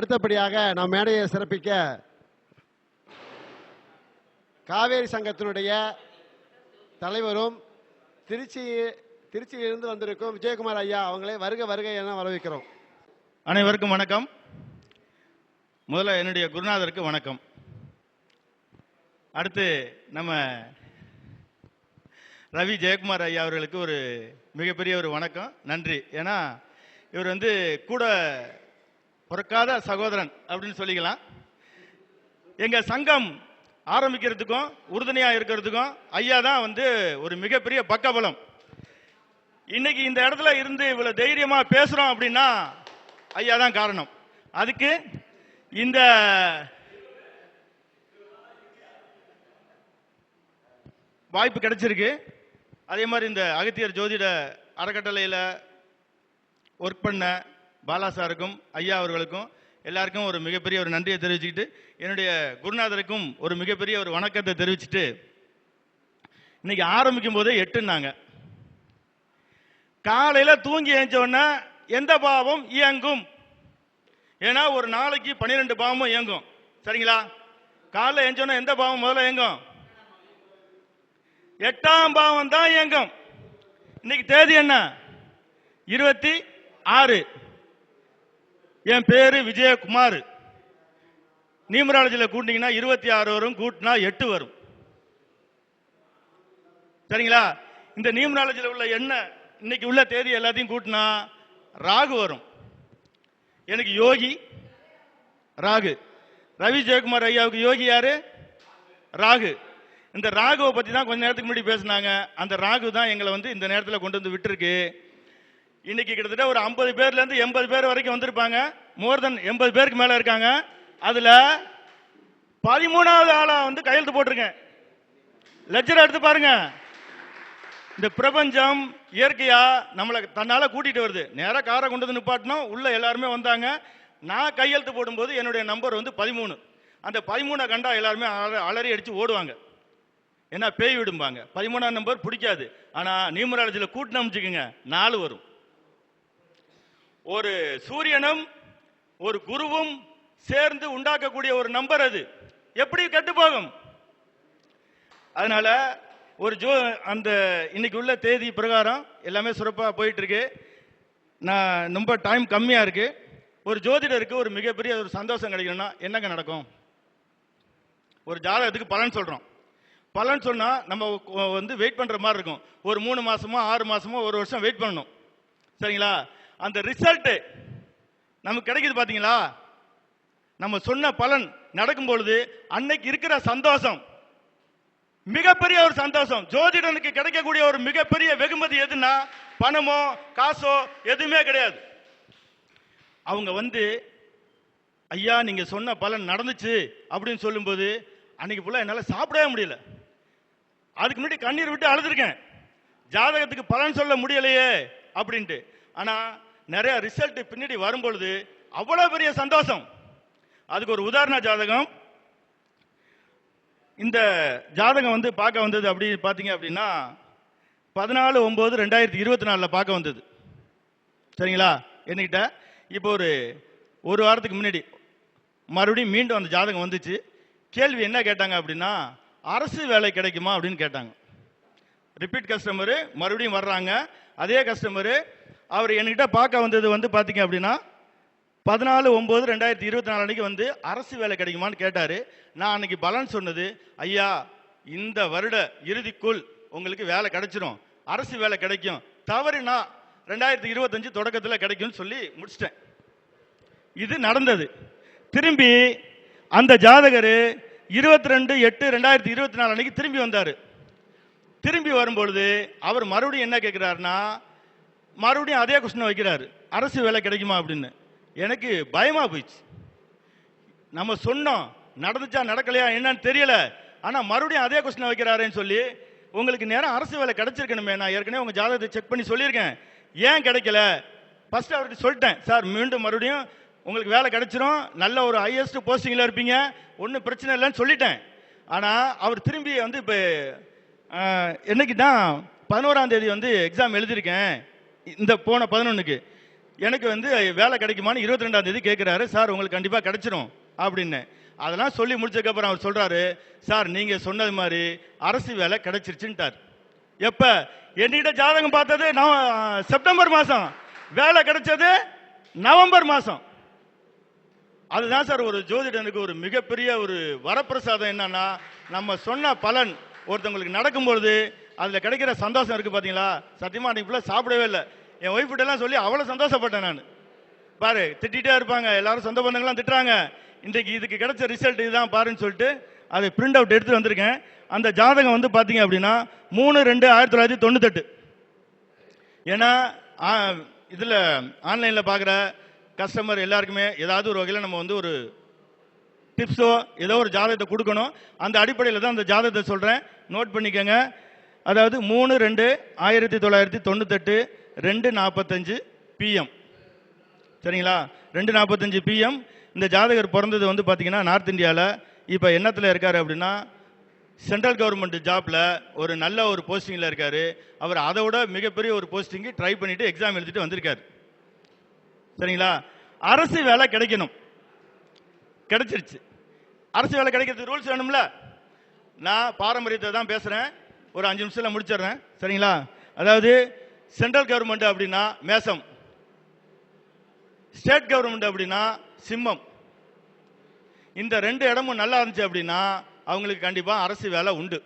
அடுத்தபடியாக நம் மேடையை சிறப்பிக்க காவேரி சங்கத்தினுடைய தலைவரும் திருச்சி திருச்சியிலிருந்து வந்திருக்கும் விஜயகுமார் ஐயா அவங்களே வருக வருக என வரவேற்கிறோம். அனைவருக்கும் வணக்கம். முதல்ல என்னுடைய குருநாதருக்கு வணக்கம். அடுத்து நம்ம ரவி ஜெயக்குமார் ஐயா அவர்களுக்கு ஒரு மிகப்பெரிய ஒரு வணக்கம். நன்றி. ஏன்னா இவர் வந்து கூட பிறக்காத சகோதரன் அப்படின்னு சொல்லிக்கலாம். எங்க சங்கம் ஆரம்பிக்கிறதுக்கும் உறுதுணையாக இருக்கிறதுக்கும் ஐயா தான் வந்து ஒரு மிகப்பெரிய பக்கபலம். இன்னைக்கு இந்த இடத்துல இருந்து இவ்வளவு தைரியமா பேசுறோம் அப்படின்னா ஐயா தான் காரணம். அதுக்கு இந்த வாய்ப்பு கிடைச்சிருக்கு. அதே மாதிரி இந்த அகத்தியர் ஜோதிட அறக்கட்டளையில் ஒர்க் பண்ண பாலா சாருக்கும் ஐயா அவர்களுக்கும் எல்லாருக்கும் ஒரு மிகப்பெரிய ஒரு நன்றியை தெரிவிச்சுக்கிட்டு என்னுடைய குருநாதருக்கும் ஒரு மிகப்பெரிய ஒரு வணக்கத்தை தெரிவிச்சுட்டு இன்னைக்கு ஆரம்பிக்கும் போதே எட்டுன்னாங்க. காலையில் தூங்கி எழுந்த எந்த பாவம்? இயங்கும். ஏன்னா ஒரு நாளைக்கு பன்னிரெண்டு பாவமும் இயங்கும். சரிங்களா? காலைல எழுந்தோன்னா எந்த பாவம் முதல்ல இயங்கும்? எட்டாம் பாவம் தான் இயங்கும். இன்னைக்கு தேதி என்ன? இருபத்தி ஆறு. என் பேரு விஜயகுமார். நியூமராலஜியில் கூட்டினீங்கன்னா இருபத்தி ஆறு வரும் கூட்டினா எட்டு வரும். சரிங்களா? இந்த நியூமராலஜியில் உள்ள என்ன இன்னைக்கு உள்ள தேதி எல்லாத்தையும் கூட்டினா ராகு வரும். எனக்கு யோகி ராகு. ரவி ஜெயக்குமார் ஐயாவுக்கு யோகி யாரு? ராகு. இந்த ராகுவை பற்றி தான் கொஞ்ச நேரத்துக்கு முன்னாடி பேசினாங்க. அந்த ராகு தான் எங்களை வந்து இந்த நேரத்தில் கொண்டு வந்து விட்டுருக்கு. இன்னைக்கு கிட்டத்தட்ட ஒரு ஐம்பது பேர்லேருந்து எண்பது பேர் வரைக்கும் வந்திருப்பாங்க. மோர் தென் எண்பது பேருக்கு மேலே இருக்காங்க. அதில் பதிமூணாவது ஆளாக வந்து கையெழுத்து போட்டிருக்கேன். லெஜர் எடுத்து பாருங்க. இந்த பிரபஞ்சம் இயற்கையா நம்மளை தன்னால கூட்டிட்டு வருது. நேராக காரை கொண்டு வந்து நிப்பாட்டினோம் உள்ள எல்லாருமே வந்தாங்க. நான் கையெழுத்து போடும்போது என்னுடைய நம்பர் வந்து பதிமூணு. அந்த பதிமூணை கண்டா எல்லாருமே அல- அலறி அடித்து ஓடுவாங்க. ஏன்னா பேய் விடும்பாங்க. பதிமூணாம் நம்பர் பிடிக்காது. ஆனால் நியூமராலஜியில் கூட்டினோம் வச்சுக்கோங்க நாலு வரும். ஒரு சூரியனும் ஒரு குருவும் சேர்ந்து உண்டாக்கக்கூடிய ஒரு நம்பர் அது. எப்படி கெட்டு போகும்? அதனால ஒரு ஜோ அந்த இன்னைக்கு உள்ள தேதி பிரகாரம் எல்லாமே சிறப்பாக போயிட்டு இருக்கு நான் ரொம்ப டைம் கம்மியாக இருக்கு. ஒரு ஜோதிடருக்கு ஒரு மிகப்பெரிய ஒரு சந்தோஷம் கிடைக்கணும்னா என்னங்க நடக்கும்? ஒரு ஜாதகத்துக்கு பலன் சொல்கிறோம் பலன் சொன்னால் நம்ம வந்து வெயிட் பண்ணுற மாதிரி இருக்கும். ஒரு மூணு மாதமோ ஆறு மாதமோ ஒரு வருஷம் வெயிட் பண்ணணும். சரிங்களா? அந்த ரிசல்ட் நமக்கு கிடைக்குது பாத்தீங்களா? நம்ம சொன்ன பலன் நடக்கும் பொழுது அன்னைக்கு இருக்கிற சந்தோஷம் மிகப்பெரிய ஒரு சந்தோஷம் ஜோதிடனுக்கு கிடைக்கக்கூடிய ஒரு மிகப்பெரிய வெகுமதி எதுன்னா பணமோ காசோ எதுவுமே கிடையாது. அவங்க வந்து ஐயா நீங்க சொன்ன பலன் நடந்துச்சு அப்படின்னு சொல்லும்போது அன்னைக்கு ஃபுல்லாக என்னால் சாப்பிடவே முடியல. அதுக்கு முன்னாடி கண்ணீர் விட்டு அழுதுருக்கேன். ஜாதகத்துக்கு பலன் சொல்ல முடியலையே அப்படின்ட்டு. ஆனா நிறைய ரிசல்ட் பின்னாடி வரும்பொழுது அவ்வளவு பெரிய சந்தோஷம். அதுக்கு ஒரு உதாரண ஜாதகம். இந்த ஜாதகம் வந்து பார்க்க வந்தது அப்படி பார்த்தீங்க அப்படின்னா பதினாலு ஒம்பது ரெண்டாயிரத்தி இருபத்தி நாலில் பார்க்க வந்தது. சரிங்களா? என்கிட்ட இப்போ ஒரு ஒரு வாரத்துக்கு முன்னாடி மறுபடியும் மீண்டும் அந்த ஜாதகம் வந்துச்சு. கேள்வி என்ன கேட்டாங்க அப்படின்னா அரசு வேலை கிடைக்குமா? அப்படின்னு கேட்டாங்க. ரிப்பீட் கஸ்டமரு மறுபடியும் வர்றாங்க. அதே கஸ்டமரு அவர் என்கிட்ட பார்க்க வந்தது வந்து பார்த்தீங்க அப்படின்னா பதினாலு ஒம்பது ரெண்டாயிரத்தி இருபத்தி நாலு அன்னைக்கு வந்து அரசு வேலை கிடைக்குமான்னு கேட்டார். நான் அன்னைக்கு பலன் சொன்னது ஐயா இந்த வருட இறுதிக்குள் உங்களுக்கு வேலை கிடைச்சிரும். அரசு வேலை கிடைக்கும். தவறுனா ரெண்டாயிரத்தி இருபத்தஞ்சு தொடக்கத்தில் கிடைக்கும்னு சொல்லி முடிச்சிட்டேன். இது நடந்தது. திரும்பி அந்த ஜாதகர் இருபத்தி ரெண்டு எட்டு ரெண்டாயிரத்தி இருபத்தி நாலு அன்னைக்கு திரும்பி வந்தார். திரும்பி வரும்பொழுது அவர் மறுபடியும் என்ன கேட்குறாருன்னா மறுபடியும் அதே கொஸ்டின் வைக்கிறாரு. அரசு வேலை கிடைக்குமா? அப்படின்னு. எனக்கு பயமா போயிடுச்சு. நம்ம சொன்னோம். நடந்துச்சா நடக்கலையா என்னன்னு தெரியல. ஆனா மறுபடியும் அதே கொஸ்டின் வைக்கிறாருன்னு சொல்லி உங்களுக்கு நேரம் அரசு வேலை கிடைச்சிருக்கணுமே. நான் ஏற்கனவே உங்க ஜாதகத்தை செக் பண்ணி சொல்லியிருக்கேன். ஏன் கிடைக்கல? ஃபர்ஸ்ட் அவர்கிட்ட சொல்லிட்டேன். சார் மீண்டும் மறுபடியும் உங்களுக்கு வேலை கிடைச்சிரும். நல்ல ஒரு ஹையஸ்ட் போஸ்டிங்கில் இருப்பீங்க. ஒன்றும் பிரச்சனை இல்லைன்னு சொல்லிட்டேன். ஆனால் அவர் திரும்பி வந்து இப்போ என்னைக்கு தான் பதினோராம் தேதி வந்து எக்ஸாம் எழுதியிருக்கேன். இந்த போன பதினொன்றுக்கு எனக்கு வந்து வேலை கிடைக்குமான்னு இருபத்தி ரெண்டாம் தேதி கேட்குறாரு சார் உங்களுக்கு கண்டிப்பாக கிடைச்சிரும் அப்படின்னு. அதெல்லாம் சொல்லி முடிச்சதுக்கப்புறம் அவர் சொல்கிறாரு சார் நீங்கள் சொன்னது மாதிரி அரசு வேலை கிடைச்சிருச்சுன்ட்டார். எப்போ? என்கிட்ட ஜாதகம் பார்த்தது நவ- செப்டம்பர் மாதம் வேலை கிடைச்சது நவம்பர் மாதம் அதுதான் சார் ஒரு ஜோதிடனுக்கு ஒரு மிகப்பெரிய ஒரு வரப்பிரசாதம் என்னன்னா நம்ம சொன்ன பலன் ஒருத்தவங்களுக்கு நடக்கும்பொழுது அதில் கிடைக்கிற சந்தோஷம் இருக்குது பார்த்தீங்களா சத்தியமாக அன்றைக்கு சாப்பிடவே இல்லை. என் ஒய்ஃப் எல்லாம் சொல்லி அவ்வளோ சந்தோஷப்பட்டேன் நான். பாரு திட்டிகிட்டே இருப்பாங்க. எல்லாரும் சொந்த பந்தங்கள்லாம் திட்டுறாங்க. இன்றைக்கு இதுக்கு கிடைச்ச ரிசல்ட் இதுதான் பாருன்னு சொல்லிட்டு அதை பிரிண்ட் அவுட் எடுத்து வந்திருக்கேன். அந்த ஜாதகம் வந்து பார்த்தீங்க அப்படின்னா மூணு ரெண்டு ஆயிரத்தி தொள்ளாயிரத்தி தொண்ணூத்தெட்டு. ஏன்னா இதில் ஆன்லைனில் பார்க்குற கஸ்டமர் எல்லாருக்குமே ஏதாவது ஒரு வகையில் நம்ம வந்து ஒரு டிப்ஸோ ஏதோ ஒரு ஜாதகத்தை கொடுக்கணும். அந்த அடிப்படையில் தான் அந்த ஜாதகத்தை சொல்கிறேன் நோட் பண்ணிக்கோங்க. அதாவது மூணு ரெண்டு ஆயிரத்தி தொள்ளாயிரத்தி தொண்ணூத்தெட்டு ரெண்டு நாற்பத்தஞ்சு பிஎம் சரிங்களா? ரெண்டு நாற்பத்தஞ்சு பிஎம் இந்த ஜாதகர் பிறந்தது வந்து பார்த்தீங்கன்னா நார்த் இந்தியாவில் இப்போ என்னத்தில் இருக்கார் அப்படின்னா சென்ட்ரல் கவர்மெண்ட் ஜாப்பில் ஒரு நல்ல ஒரு போஸ்டிங்கில் இருக்கார். அவர் அதை விட மிகப்பெரிய ஒரு போஸ்டிங்கு ட்ரை பண்ணிவிட்டு எக்ஸாம் எழுதிட்டு வந்திருக்கார். சரிங்களா? அரசு வேலை கிடைக்கணும். கிடைச்சிருச்சு. அரசு வேலை கிடைக்கிறதுக்கு ரூல்ஸ் வேணும்ல? நான் பாரம்பரியத்தை தான் பேசுகிறேன் ஒரு அஞ்சு நிமிஷத்தில் முடிச்சிடுறேன். சரிங்களா? அதாவது சென்ட்ரல் கவர்மெண்ட் அப்படின்னா மேசம். ஸ்டேட் கவர்மெண்ட் அப்படின்னா சிம்மம். இந்த ரெண்டு இடமும் நல்லா இருந்துச்சு அப்படின்னா அவங்களுக்கு கண்டிப்பாக அரசு வேலை உண்டு.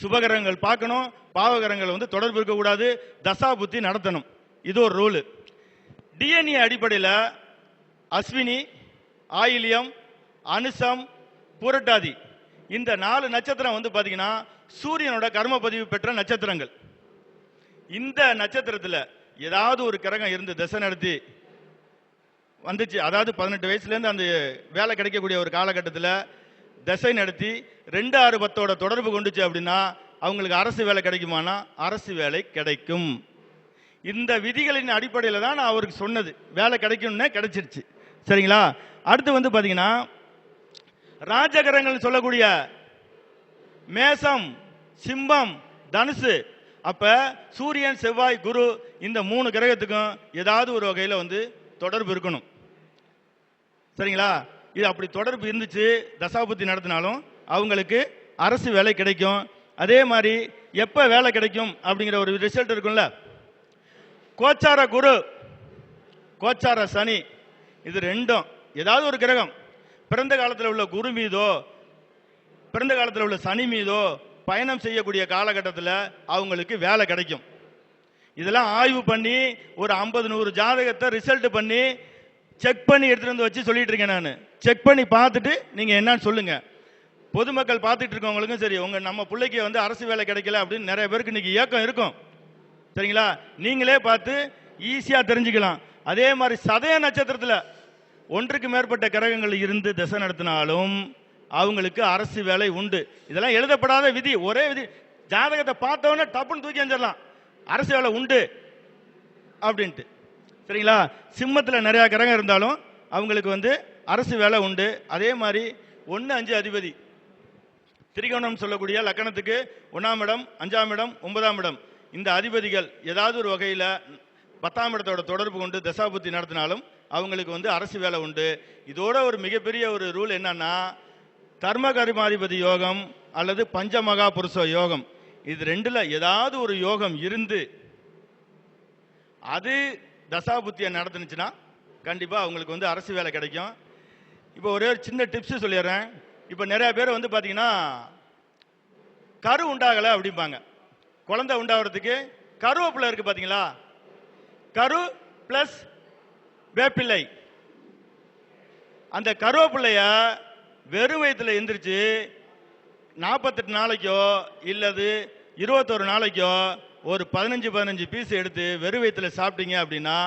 சுபகரங்கள் பார்க்கணும் பாவகரங்கள் வந்து தொடர்பு இருக்கக்கூடாது தசா புத்தி நடத்தணும். இது ஒரு ரூலு டிஎன்ஏ அடிப்படையில் அஸ்வினி ஆயிலியம் அனுசம் புரட்டாதி. இந்த நாலு நட்சத்திரம் வந்து பார்த்தீங்கன்னா சூரியனோட கர்ம பதிவு பெற்ற நட்சத்திரங்கள். இந்த நட்சத்திரத்தில் ஏதாவது ஒரு கிரகம் இருந்து திசை நடத்தி வந்துச்சு. அதாவது பதினெட்டு வயசுலேருந்து அந்த வேலை கிடைக்கக்கூடிய ஒரு காலகட்டத்தில் திசை நடத்தி ரெண்டு ஆறு பத்தோட தொடர்பு கொண்டுச்சு அப்படின்னா அவங்களுக்கு அரசு வேலை கிடைக்குமானா அரசு வேலை கிடைக்கும். இந்த விதிகளின் அடிப்படையில் தான் நான் அவருக்கு சொன்னது. வேலை கிடைக்கும்னே கிடைச்சிருச்சு. சரிங்களா? அடுத்து வந்து பார்த்தீங்கன்னா ராஜகரங்கள் சொல்லக்கூடிய மேசம் சிம்பம் தனுசு. அப்ப சூரியன் செவ்வாய் குரு இந்த மூணு கிரகத்துக்கும் ஏதாவது ஒரு வகையில் வந்து தொடர்பு இருக்கணும். சரிங்களா? இது அப்படி தொடர்பு இருந்துச்சு தசாபுத்தி நடத்தினாலும் அவங்களுக்கு அரசு வேலை கிடைக்கும். அதே மாதிரி எப்ப வேலை கிடைக்கும் அப்படிங்கிற ஒரு ரிசல்ட் இருக்கும்ல? கோச்சார குரு கோச்சார சனி இது ரெண்டும். ஏதாவது ஒரு கிரகம். பிறந்த காலத்தில் உள்ள குரு மீதோ பிறந்த காலத்தில் உள்ள சனி மீதோ பயணம் செய்யக்கூடிய காலகட்டத்தில் அவங்களுக்கு வேலை கிடைக்கும். இதெல்லாம் ஆய்வு பண்ணி ஒரு ஐம்பது நூறு ஜாதகத்தை ரிசல்ட் பண்ணி செக் பண்ணி எடுத்துகிட்டு வந்து வச்சு சொல்லிட்டு இருக்கேன் நான். செக் பண்ணி பார்த்துட்டு நீங்கள் என்னன்னு சொல்லுங்கள் பொதுமக்கள் பார்த்துட்டு இருக்கவங்களுக்கும் சரி உங்கள் நம்ம பிள்ளைக்கு வந்து அரசு வேலை கிடைக்கல அப்படின்னு நிறைய பேருக்கு இன்னைக்கு ஏக்கம் இருக்கும். சரிங்களா? நீங்களே பார்த்து ஈஸியாக தெரிஞ்சுக்கலாம். அதே மாதிரி சதய நட்சத்திரத்தில் ஒன்றுக்கு மேற்பட்ட கிரகங்கள் இருந்து திசை நடத்தினாலும் அவங்களுக்கு அரசு வேலை உண்டு. இதெல்லாம் எழுதப்படாத விதி. ஒரே விதி. ஜாதகத்தை பார்த்தவொடனே டப்புன்னு தூக்கி அஞ்சிடலாம் அரசு வேலை உண்டு அப்படின்ட்டு. சரிங்களா? சிம்மத்தில் நிறைய கிரகம் இருந்தாலும் அவங்களுக்கு வந்து அரசு வேலை உண்டு. அதே மாதிரி ஒன்று அஞ்சு அதிபதி. திரிகோணம் சொல்லக்கூடிய லக்கணத்துக்கு ஒன்றாம் இடம் அஞ்சாம் இடம் ஒன்பதாம் இடம். இந்த அதிபதிகள் ஏதாவது ஒரு வகையில் பத்தாம் இடத்தோட தொடர்பு கொண்டு தசாபுத்தி நடத்தினாலும் அவங்களுக்கு வந்து அரசு வேலை உண்டு. இதோட ஒரு மிகப்பெரிய ஒரு ரூல் என்னன்னா தர்ம கர்மாதிபதி யோகம் அல்லது பஞ்சமகா புருஷ யோகம். இது ரெண்டுல ஏதாவது ஒரு யோகம் இருந்து அது தசாபுத்தியை நடத்துனுச்சுன்னா கண்டிப்பா அவங்களுக்கு வந்து அரசு வேலை கிடைக்கும். இப்போ ஒரே ஒரு சின்ன டிப்ஸ் சொல்லிடுறேன். இப்போ நிறைய பேர் வந்து பார்த்தீங்கன்னா கரு உண்டாகலை அப்படிம்பாங்க. குழந்தை உண்டாகிறதுக்கு கருவேப்பிலை இருக்கு பார்த்தீங்களா கரு பிளஸ் வேப்பிள்ளை. அந்த கருவேப்பிள்ளைய வெறும் வயிற்றுல எந்திரிச்சு நாற்பத்தெட்டு நாளைக்கோ இல்லது இருபத்தொரு நாளைக்கோ ஒரு பதினஞ்சு பதினஞ்சு பீஸ் எடுத்து வெறும் வயிற்றுல சாப்பிட்டீங்க அப்படின்னா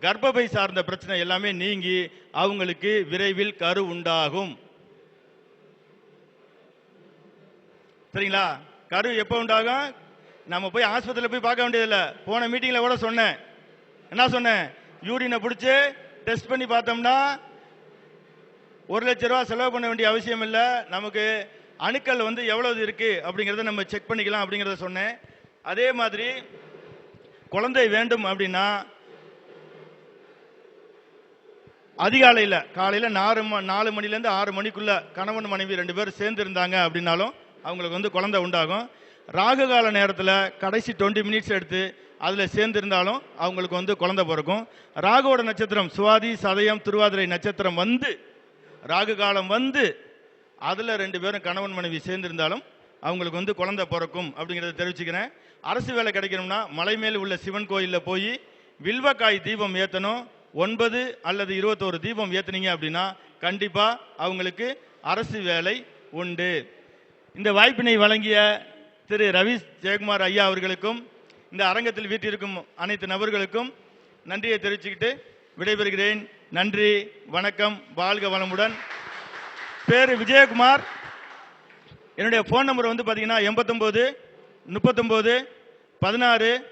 கர்ப்பப்பை சார்ந்த பிரச்சனை எல்லாமே நீங்கி அவங்களுக்கு விரைவில் கரு உண்டாகும். சரிங்களா? கரு எப்போ உண்டாகும்? நம்ம போய் ஆஸ்பத்திரியில் போய் பார்க்க வேண்டியதில்லை. போன மீட்டிங்கில் கூட சொன்னேன். என்ன சொன்னேன்? யூரினை பிடிச்சி டெஸ்ட் பண்ணி பார்த்தோம்னா ஒரு லட்ச ரூபா செலவு பண்ண வேண்டிய அவசியம் இல்லை. நமக்கு அணுக்கள் வந்து எவ்வளவு இருக்குது அப்படிங்கிறத நம்ம செக் பண்ணிக்கலாம் அப்படிங்கிறத சொன்னேன். அதே மாதிரி குழந்தை வேண்டும் அப்படின்னா அதிகாலையில் காலையில் நாலு ம நாலு மணிலேருந்து ஆறு மணிக்குள்ள கணவன் மனைவி ரெண்டு பேரும் சேர்ந்து இருந்தாங்க அப்படின்னாலும் அவங்களுக்கு வந்து குழந்தை உண்டாகும். ராகு கால நேரத்தில் கடைசி டுவெண்ட்டி மினிட்ஸ் எடுத்து அதில் சேர்ந்திருந்தாலும் அவங்களுக்கு வந்து குழந்தை பிறக்கும். ராகுவோட நட்சத்திரம் சுவாதி சதயம் திருவாதிரை நட்சத்திரம் வந்து ராகு காலம் வந்து அதில் ரெண்டு பேரும் கணவன் மனைவி சேர்ந்திருந்தாலும் அவங்களுக்கு வந்து குழந்தை பிறக்கும் அப்படிங்கிறத தெரிவிச்சுக்கிறேன். அரசு வேலை கிடைக்கணும்னா மலை மேல் உள்ள சிவன் கோயிலில் போய் வில்வக்காய் தீபம் ஏற்றணும் ஒன்பது அல்லது இருபத்தோரு தீபம் ஏற்றுனீங்க அப்படின்னா கண்டிப்பாக அவங்களுக்கு அரசு வேலை உண்டு. இந்த வாய்ப்பினை வழங்கிய திரு ரவி ஜெயக்குமார் ஐயா அவர்களுக்கும் இந்த அரங்கத்தில் வீட்டிற்கும் அனைத்து நபர்களுக்கும் நன்றியை தெரிவிச்சுக்கிட்டு விடைபெறுகிறேன். நன்றி வணக்கம் வாழ்க வளமுடன். பேர் விஜயகுமார். என்னுடைய ஃபோன் நம்பர் வந்து பார்த்தீங்கன்னா எண்பத்தொம்போது முப்பத்தொம்போது பதினாறு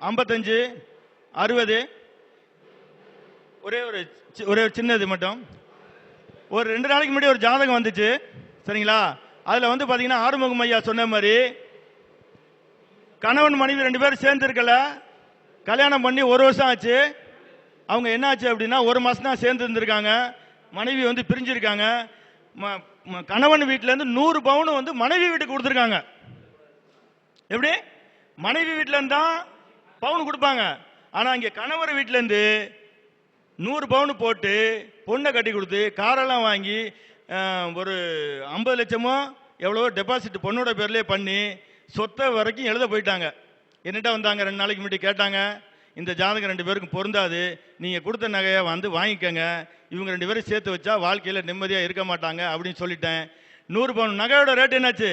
ஐம்பத்தஞ்சு அறுபது. ஒரே ஒரு சி- ஒரே ஒரு சின்னது மட்டும். ஒரு ரெண்டு நாளைக்கு முன்னாடி ஒரு ஜாதகம் வந்துச்சு. சரிங்களா? அதில் வந்து பார்த்தீங்கன்னா ஆறுமுகம் ஐயா சொன்ன மாதிரி கணவன் மனைவி ரெண்டு பேரும் சேர்ந்துருக்கல. கல்யாணம் பண்ணி ஒரு வருஷம் ஆச்சு. அவங்க என்னாச்சு அப்படின்னா ஒரு மாதம் தான் சேர்ந்து இருந்திருக்காங்க. மனைவி வந்து பிரிஞ்சிருக்காங்க. ம- ம- கணவன் வீட்டிலேருந்து நூறு பவுன் வந்து மனைவி வீட்டுக்கு கொடுத்துருக்காங்க. எப்படி? மனைவி வீட்டிலேருந்து தான் பவுன் கொடுப்பாங்க. ஆனால் இங்கே கணவர் வீட்டிலேருந்து நூறு பவுன் போட்டு பொண்ணை கட்டி கொடுத்து காரெல்லாம் வாங்கி ஒரு ஐம்பது லட்சமோ எவ்வளவோ டெபாசிட் பொண்ணோட பேர்லேயே பண்ணி சொத்தை வரைக்கும் எழுத போயிட்டாங்க. என்னட்ட வந்தாங்க ரெண்டு நாளைக்கு முன்னாடி கேட்டாங்க இந்த ஜாதகம் ரெண்டு பேருக்கும் பொருந்தாது நீங்கள் கொடுத்த நகையை வந்து வாங்கிக்கோங்க இவங்க ரெண்டு பேரும் சேர்த்து வச்சா வாழ்க்கையில் நிம்மதியாக இருக்க மாட்டாங்க அப்படின்னு சொல்லிட்டேன். நூறு பவுன் நகையோட ரேட் என்னாச்சு?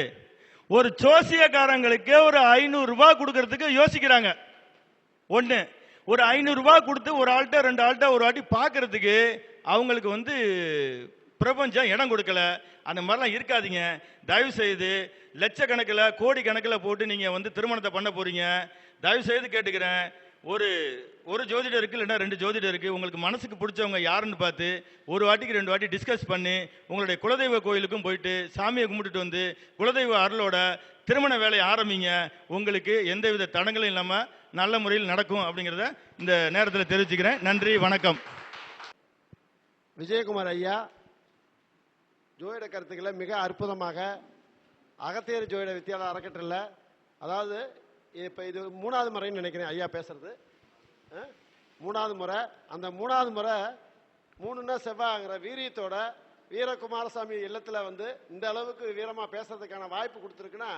ஒரு ஜோசியக்காரங்களுக்கே ஒரு ஐநூறுரூபா கொடுக்கறதுக்கு யோசிக்கிறாங்க. ஒன்று ஒரு ஐநூறுரூபா கொடுத்து ஒரு ஆள்கிட்ட ரெண்டு ஆள்கிட்ட ஒரு வாட்டி பார்க்கறதுக்கு அவங்களுக்கு வந்து பிரபஞ்சம் இடம் கொடுக்கல. அந்த மாதிரிலாம் இருக்காதீங்க. தயவு செய்து லட்சக்கணக்கில் கோடி கணக்கில் போட்டு நீங்கள் வந்து திருமணத்தை பண்ண போறீங்க. தயவு செய்து கேட்டுக்கிறேன். ஒரு ஒரு ஜோதிடம் இருக்கு இல்லைன்னா ரெண்டு ஜோதிடம் இருக்கு. உங்களுக்கு மனசுக்கு பிடிச்சவங்க யாருன்னு பார்த்து ஒரு வாட்டிக்கு ரெண்டு வாட்டி டிஸ்கஸ் பண்ணி உங்களுடைய குலதெய்வ கோயிலுக்கும் போயிட்டு சாமியை கும்பிட்டுட்டு வந்து குலதெய்வ அருளோட திருமண வேலையை ஆரம்பிங்க. உங்களுக்கு எந்தவித தடங்களும் இல்லாமல் நல்ல முறையில் நடக்கும் அப்படிங்கிறத இந்த நேரத்தில் தெரிவிச்சுக்கிறேன். நன்றி வணக்கம். விஜயகுமார் ஐயா ஜோயிட கருத்துக்களை மிக அற்புதமாக அகத்தியர் ஜோயிட வித்தியாலய அறக்கட்டளையில் அதாவது இப்போ இது மூணாவது முறைன்னு நினைக்கிறேன் ஐயா பேசுறது. மூணாவது முறை. அந்த மூணாவது முறை மூணுன்னா செவ்வாங்கிற வீரியத்தோட வீரகுமாரசாமி இல்லத்தில் வந்து இந்த அளவுக்கு வீரமாக பேசுறதுக்கான வாய்ப்பு கொடுத்துருக்குன்னா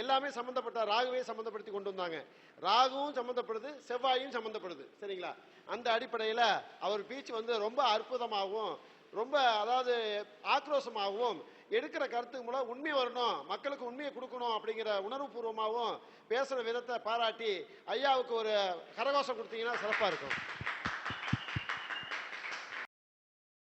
எல்லாமே சம்மந்தப்பட்ட ராகுவே சம்மந்தப்படுத்தி கொண்டு வந்தாங்க. ராகுவும் சம்மந்தப்படுது செவ்வாயும் சம்மந்தப்படுது சரிங்களா? அந்த அடிப்படையில் அவர் பீச் வந்து ரொம்ப அற்புதமாகவும் ரொம்ப அதாவது ஆக்ரோஷமாகவும் எடுக்கிற கருத்துக்கு மூலம் உண்மை வரணும் மக்களுக்கு உண்மையை கொடுக்கணும் அப்படிங்கிற உணர்வு பூர்வமாகவும் பேசுகிற விதத்தை பாராட்டி ஐயாவுக்கு ஒரு கரகோஷம் கொடுத்தீங்கன்னா சிறப்பாக இருக்கும்.